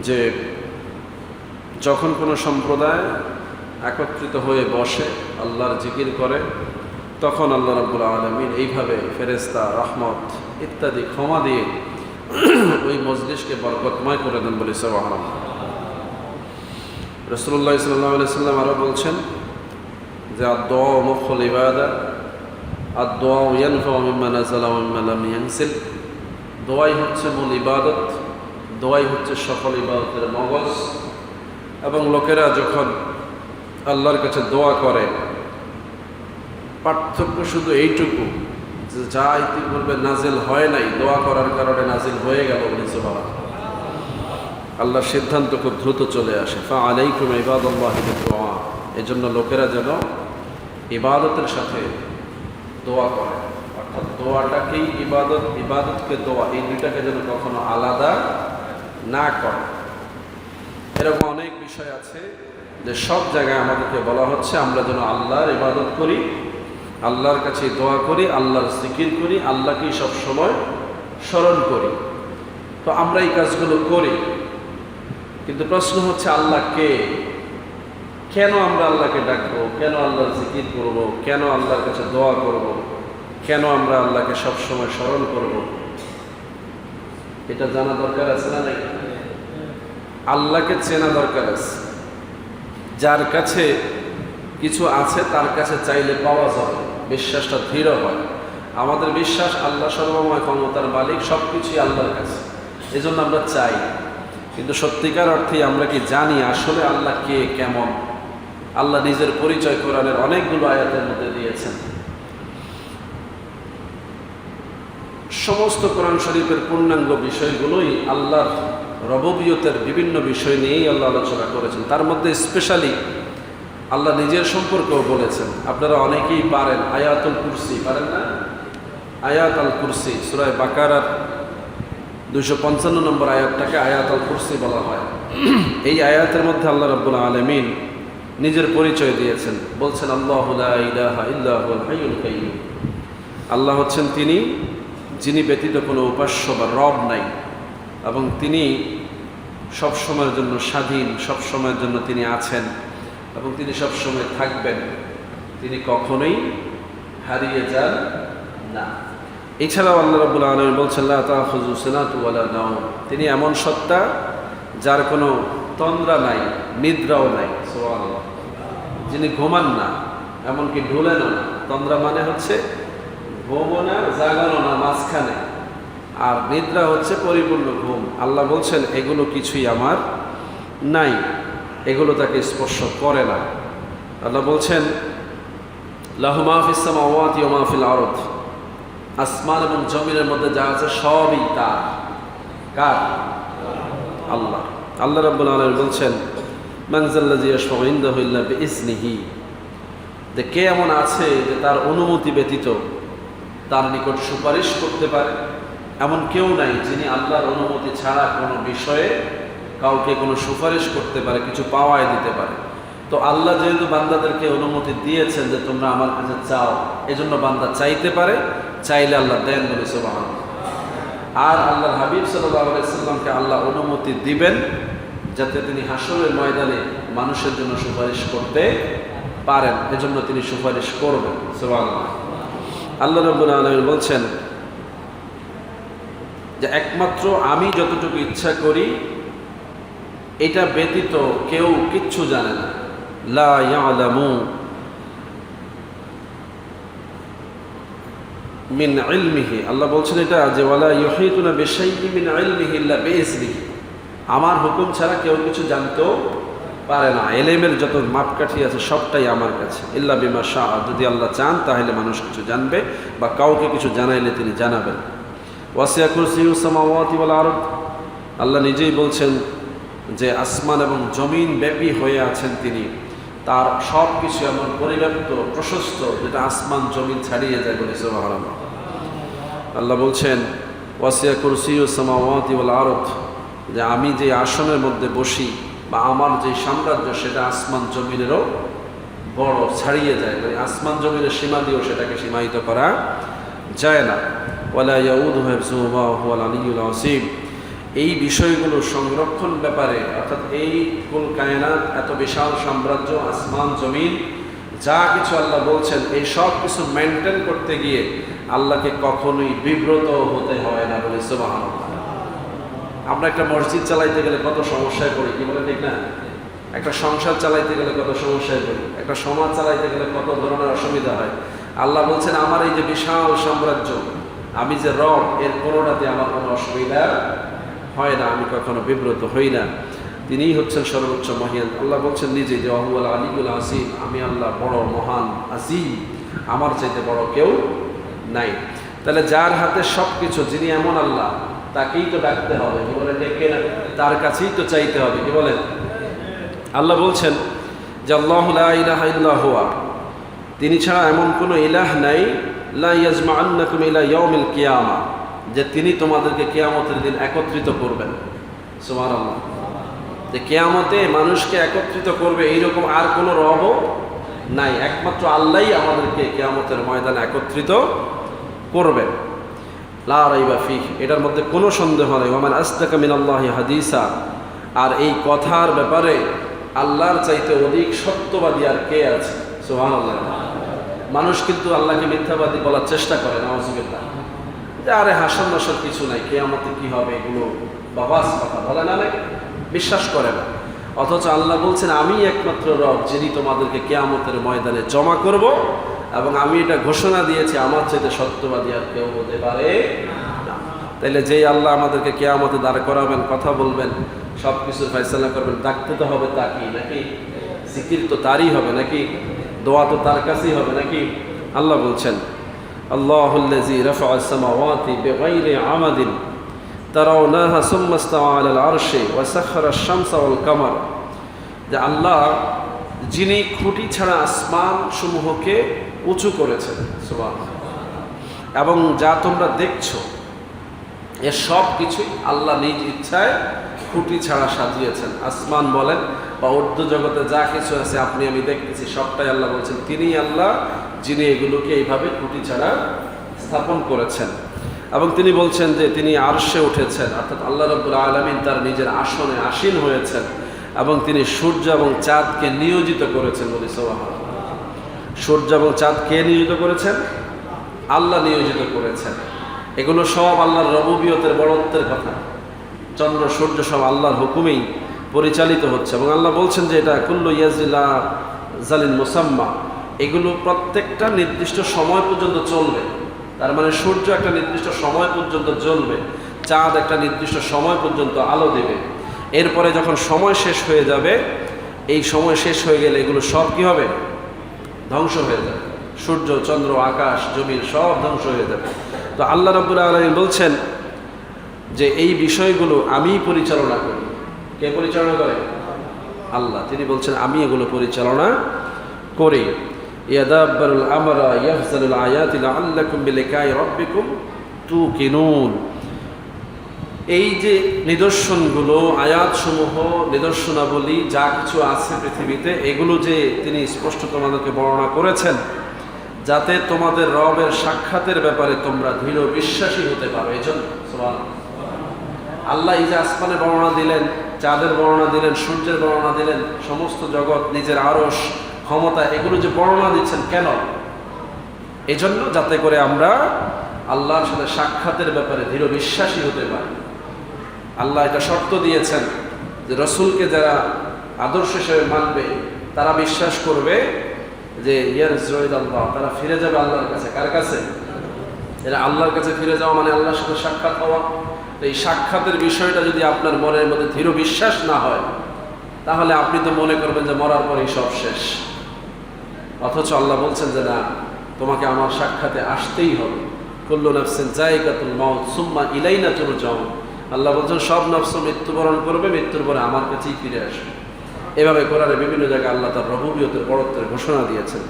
যে যখন কোনো সম্প্রদায় একত্রিত হয়ে বসে, আল্লাহর জিকির করে, তখন আল্লাহ রাব্বুল আলমিন এইভাবে ফেরেস্তা রহমত ইত্যাদি ক্ষমা দিয়ে ওই মজলিসকে বরকতময় করে দেন বলে সবাহাম রসুল্লাহ সাল্লাহ সাল্লাম আরও বলছেন যে আদোয়া মুখল ইবাদা ইয়ানফা মিম্মা নাজালা মিম্মা দোয়াই হচ্ছে মূল ইবাদত। দোয়াই হচ্ছে সকল ইবাদতের মগজ। এবং লোকেরা যখন আল্লাহর কাছে দোয়া করে, পার্থক্য শুধু এইটুকু যে যা ইতিপূর্বে নাজিল হয় নাই, দোয়া করার কারণে নাজিল হয়ে গেল নিচুবাহ আল্লাহর সিদ্ধান্ত খুব দ্রুত চলে আসে। ফা আলাইকুম ইবাদুল্লাহ দোয়া এই জন্য লোকেরা যেন ইবাদতের সাথে দোয়া করে। অর্থাৎ দোয়াটাকেই ইবাদত, ইবাদতকে দোয়া, এই দুইটাকে যেন কখনো আলাদা না করে। এরকম অনেক বিষয় আছে যে সব জায়গায় আমাদেরকে বলা হচ্ছে, আমরা যেন আল্লাহর ইবাদত করি, আল্লাহর কাছে দোয়া করি, আল্লাহর জিকির করি, আল্লাহকেই সব সময় স্মরণ করি। তো আমরা এই কাজগুলো করি। কিন্তু প্রশ্ন হচ্ছে, আল্লাহ কে? কেন আমরা আল্লাহকে ডাকবো? কেন আল্লাহর জিকির করব? কেন আল্লাহর কাছে দোয়া করব? কেন আমরা আল্লাহকে সবসময় স্মরণ করব? এটা জানা দরকার আছে না নাকি আল্লাহকে চেনা দরকার আছে। যার কাছে কিছু আছে, তার কাছে চাইলে পাওয়া যাবে বিশ্বাসটা দৃঢ় হয়। আমাদের বিশ্বাস আল্লাহ সর্বময় ক্ষমতার মালিক সব কিছুই আল্লাহর কাছে। এই জন্য আমরা চাই। কিন্তু সত্যিকার অর্থে আমরা কি জানি আসলে আল্লাহ কে, কেমন? আল্লাহ নিজের পরিচয় কোরআনের অনেকগুলো আয়াতের মধ্যে দিয়েছেন। সমস্ত কোরআন শরীফের পূর্ণাঙ্গ বিষয়গুলোই আল্লাহর রববিয়তের বিভিন্ন বিষয় নিয়েই আল্লাহ আলোচনা করেছেন। তার মধ্যে স্পেশালি আল্লাহ নিজের সম্পর্কেও বলেছেন। আপনারা অনেকেই পারেন আয়াতুল কুরসি, পারেন না? আয়াত আল কুরসি সুরায় বাকারার দুশো পঞ্চান্ন নম্বর আয়াতটাকে আয়াত আল কুরসি বলা হয়। এই আয়াতের মধ্যে আল্লাহ রব্বুল আলমিন নিজের পরিচয় দিয়েছেন। বলছেন, আল্লাহ আল্লাহ হচ্ছেন তিনি, যিনি ব্যতীত কোনো উপাস্য বা রব নাই। এবং তিনি সব সময়ের জন্য স্বাধীন, সব সময়ের জন্য তিনি আছেন এবং তিনি সব সময় থাকবেন। তিনি কখনোই হারিয়ে যান না। এছাড়াও আল্লাহ রবুল্লা আলম বলছেন নাও তিনি এমন সত্তা যার কোনো তন্দ্রা নাই, নিদ্রাও নাই। যিনি ঘুমান না, এমনকি ঢুলেনও না। তন্দ্রা মানে হচ্ছে ঘুমও না জাগানো না, মাঝখানে। আর নিদ্রা হচ্ছে পরিপূর্ণ ঘুম। আল্লাহ বলছেন, এগুলো কিছুই আমার নাই। এগুলো তাকে স্পর্শ করে না। আল্লাহ বলছেন, লাহু মাহফিল আরত আসমান এবং জমিনের মধ্যে যা আছে সবই তার। কার? আল্লাহ। আল্লাহ রাব্বুল আলম বলছেন ইসনিহি যে কে এমন আছে যে তার অনুমতি ব্যতীত তার নিকট সুপারিশ করতে পারে? এমন কেউ নাই যিনি আল্লাহর অনুমতি ছাড়া কোনো বিষয়ে কাউকে কোনো সুপারিশ করতে পারে, কিছু পাওয়ায় দিতে পারে। তো আল্লাহ যেহেতু বান্দাদেরকে অনুমতি দিয়েছেন যে তোমরা আমার কাছে চাও, এজন্য বান্দা চাইতে পারে, চাইলে আল্লাহ দেন বলে সোবাহান আর আল্লাহ হাবিব সাল্লামকে আল্লাহ অনুমতি দিবেন যাতে তিনি হাসরের ময়দানে মানুষের জন্য সুপারিশ করতে পারেন, এজন্য তিনি সুপারিশ করবেন সোবাহ আল্লাহ রবুল আলমীর বলছেন যে একমাত্র আমি যতটুকু ইচ্ছা করি, এটা ব্যতীত কেউ কিচ্ছু জানে না। লা ইয়ালামু মিন ইলমিহি। আল্লাহ বলছেন এটা যে, ওয়ালা ইউহিতুনা বিশাইয়্যিন মিন ইলমিহি ইল্লা বিইজনিহি আমার হুকুম ছাড়া কেউ কিছু জানতেও পারে না। এলেমের যত মাপকাঠি আছে, সবটাই আমার কাছে। ইল্লা বিমা শাহ যদি আল্লাহ চান, তাহলে মানুষ কিছু জানবে, বা কাউকে কিছু জানাইলে তিনি জানাবেন। আল্লাহ নিজেই বলছেন যে আসমান এবং জমিন ব্যাপী হয়ে আছেন তিনি। তার সব কিছু এমন পরিব্যাপ্ত, প্রশস্ত, যেটা আসমান, জমিন ছাড়িয়ে যায় বলে সোহারাম আল্লাহ বলছেন, ওয়াসিয়া কুরসিউসামাওয়াতি ওয়াল আরদ, যে আমি যে আসনের মধ্যে বসি বা আমার যে সাম্রাজ্য, সেটা আসমান জমিনেরও বড়, ছাড়িয়ে যায়। মানে আসমান জমিনের সীমা দিয়েও সেটাকে সীমায়িত করা যায় না। এই বিষয়গুলো সংরক্ষণ ব্যাপারে, অর্থাৎ এই কুল কায়নাত, এত বিশাল সাম্রাজ্য, আসমান, জমিন, যা কিছু আল্লাহ বলছেন, এই সব কিছু মেনটেন করতে গিয়ে আল্লাহকে কখনোই বিব্রত হতে হয় না বলে সুবাহ আমরা একটা মসজিদ চালাইতে গেলে কত সমস্যায় পড়ি, কি বলে ঠিক না? একটা সংসার চালাইতে গেলে কত সমস্যায় পড়ি, একটা সমাজ চালাইতে গেলে কত ধরনের অসুবিধা হয়। আল্লাহ বলছেন, আমার এই যে বিশাল সাম্রাজ্য আমি যে রব, এর কোনোটাতে আমার কোনো অসুবিধা হয় না, আমি কখনো বিব্রত হই না। তিনিই হচ্ছেন সর্বোচ্চ মহিয়ান আল্লাহ বলছেন নিজে যে অহুয়াল আলিগুল আসিম আমি আল্লাহ বড় মহান আসিম আমার চাইতে বড় কেউ নাই। তাহলে যার হাতে সব কিছু যিনি এমন আল্লাহ, তাকেই তো ডাকতে হবে। কি বলেন ডেকে না, তার কাছেই তো চাইতে হবে। কি বলেন? আল্লাহ বলছেন যে আল্লাহ ইলাহা ইল্লা হুয়া। তিনি ছাড়া এমন কোনো ইলাহ নাই। লা ইয়াজমা আন্নাকুম ইলা ইয়াউমিল কিয়ামা, যে তিনি তোমাদেরকে কিয়ামতের দিন একত্রিত করবেন। সুবহানাল্লাহ। যে কেয়ামতে মানুষকে একত্রিত করবে, এইরকম আর কোনো রব নাই। একমাত্র আল্লাহই আমাদেরকে কেয়ামতের ময়দানে একত্রিত করবেন। লা রাইবা এটার মধ্যে কোনো সন্দেহ নেই। ওমান আস্তাকা মিনাল্লাহি হাদিসা, আর এই কথার ব্যাপারে আল্লাহর চাইতে অধিক সত্যবাদী আর কে আছে? সুবহানাল্লাহ। মানুষ কিন্তু আল্লাহকে মিথ্যাবাদী বলার চেষ্টা করে নওয়াজুবিল্লাহ যে আরে হাসন নাসর কিছু নাই, কেয়ামতে কি হবে এগুলো? বাবাস কথা বলে না নাকি? বিশ্বাস করে না। অথচ আল্লাহ বলছেন, আমি একমাত্র রব যিনি তোমাদেরকে কেয়ামতের ময়দানে জমা করব এবং আমি এটা ঘোষণা দিয়েছি, আমার চাইতে সত্যবাদী আর কেউ হতে পারে তাইলে যেই আল্লাহ আমাদেরকে কেয়ামতে দাঁড় করাবেন, কথা বলবেন সব কিছুর ফয়সলা করবেন, ডাকতে তো হবে তাকেই, নাকি? জিকির তো তারই হবে, নাকি? দোয়া তো তার কাছেই হবে নাকি? আল্লাহ বলছেন আল্লাহ রফা আমাদিন আরশে কামার। আল্লাহ যিনি খুঁটি ছাড়া আসমান সমূহকে উঁচু করেছেন এবং যা তোমরা দেখছ এর সব কিছুই আল্লাহ নিজ ইচ্ছায় খুঁটি ছাড়া সাজিয়েছেন। আসমান বলেন বা উর্দু জগতে যা কিছু আছে আপনি, আমি দেখতেছি, সবটাই আল্লাহ বলছেন। তিনি আল্লাহ যিনি এগুলোকে এইভাবে খুঁটি ছাড়া স্থাপন করেছেন। এবং তিনি বলছেন যে তিনি আরশে উঠেছেন, অর্থাৎ আল্লাহ রব্বুল আলমিন তার নিজের আসনে আসীন হয়েছেন এবং তিনি সূর্য এবং চাঁদকে নিয়োজিত করেছেন বলি সোহান সূর্য এবং চাঁদ কে নিয়োজিত করেছেন? আল্লাহ নিয়োজিত করেছেন। এগুলো সব আল্লাহর রবুবিয়তের বড়ত্বের কথা। চন্দ্র, সূর্য সব আল্লাহর হুকুমেই পরিচালিত হচ্ছে এবং আল্লাহ বলছেন যে এটা কুল্লু ইয়াজিল্লা জালিন মুসাম্মা। এগুলো প্রত্যেকটা নির্দিষ্ট সময় পর্যন্ত চলবে। তার মানে সূর্য একটা নির্দিষ্ট সময় পর্যন্ত জ্বলবে, চাঁদ একটা নির্দিষ্ট সময় পর্যন্ত আলো দেবে। এরপরে যখন সময় শেষ হয়ে যাবে, এই সময় শেষ হয়ে গেলে এগুলো সব কি হবে? ধ্বংস হয়ে যাবে। সূর্য, চন্দ্র, আকাশ, জমির সব ধ্বংস হয়ে যাবে। তো আল্লাহ রব্বুল্লাহ আলমী বলছেন যে এই বিষয়গুলো আমি পরিচালনা করি। কে পরিচালনা করে? আল্লাহ। তিনি বলছেন, আমি এগুলো পরিচালনা করি। এই যে নিদর্শনগুলো, আয়াতসমূহ, নিদর্শনাবলী, যা কিছু আছে পৃথিবীতে, এগুলো যে তিনি স্পষ্ট তোমাদেরকে বর্ণনা করেছেন যাতে তোমাদের রবের সাক্ষাতের ব্যাপারে তোমরা দৃঢ় বিশ্বাসী হতে পারো, এই জন্য আল্লাহ ইজা আসমানের বর্ণনা দিলেন, চাঁদের বর্ণনা দিলেন, সূর্যের বর্ণনা দিলেন, সমস্ত জগৎ, নিজের আরস ক্ষমতা, এগুলো যে বর্ণনা দিচ্ছেন, কেন? এই জন্য যাতে করে আমরা আল্লাহর সাথে সাক্ষাতের ব্যাপারে দৃঢ় বিশ্বাসী হতে পারি। আল্লাহ এটা শর্ত দিয়েছেন যে রসুলকে যারা আদর্শ হিসেবে মানবে, তারা বিশ্বাস করবে যে ইয়ার আল্লাহ তারা ফিরে যাবে আল্লাহর কাছে। কার কাছে? এরা আল্লাহর কাছে ফিরে যাওয়া মানে আল্লাহর সাথে সাক্ষাৎ হওয়া। এই সাক্ষাতের বিষয়টা যদি আপনার মনের মধ্যে দৃঢ় বিশ্বাস না হয়, তাহলে আপনি তো মনে করবেন যে মরার পরেই সব শেষ। অথচ আল্লাহ বলছেন যে, না, তোমাকে আমার সাক্ষাতে আসতেই হবে। কুল্লু নফসেন জায়গাতুল মাউত, সুম্মা ইলাইনা তুরজাউন। আল্লাহ বলছেন, সব নফস মৃত্যুবরণ করবে, মৃত্যুর পরে আমার কাছেই ফিরে আসবে। এভাবে কোরআনে বিভিন্ন জায়গায় আল্লাহ তার রহবিয়তের বড়ত্বের ঘোষণা দিয়েছেন।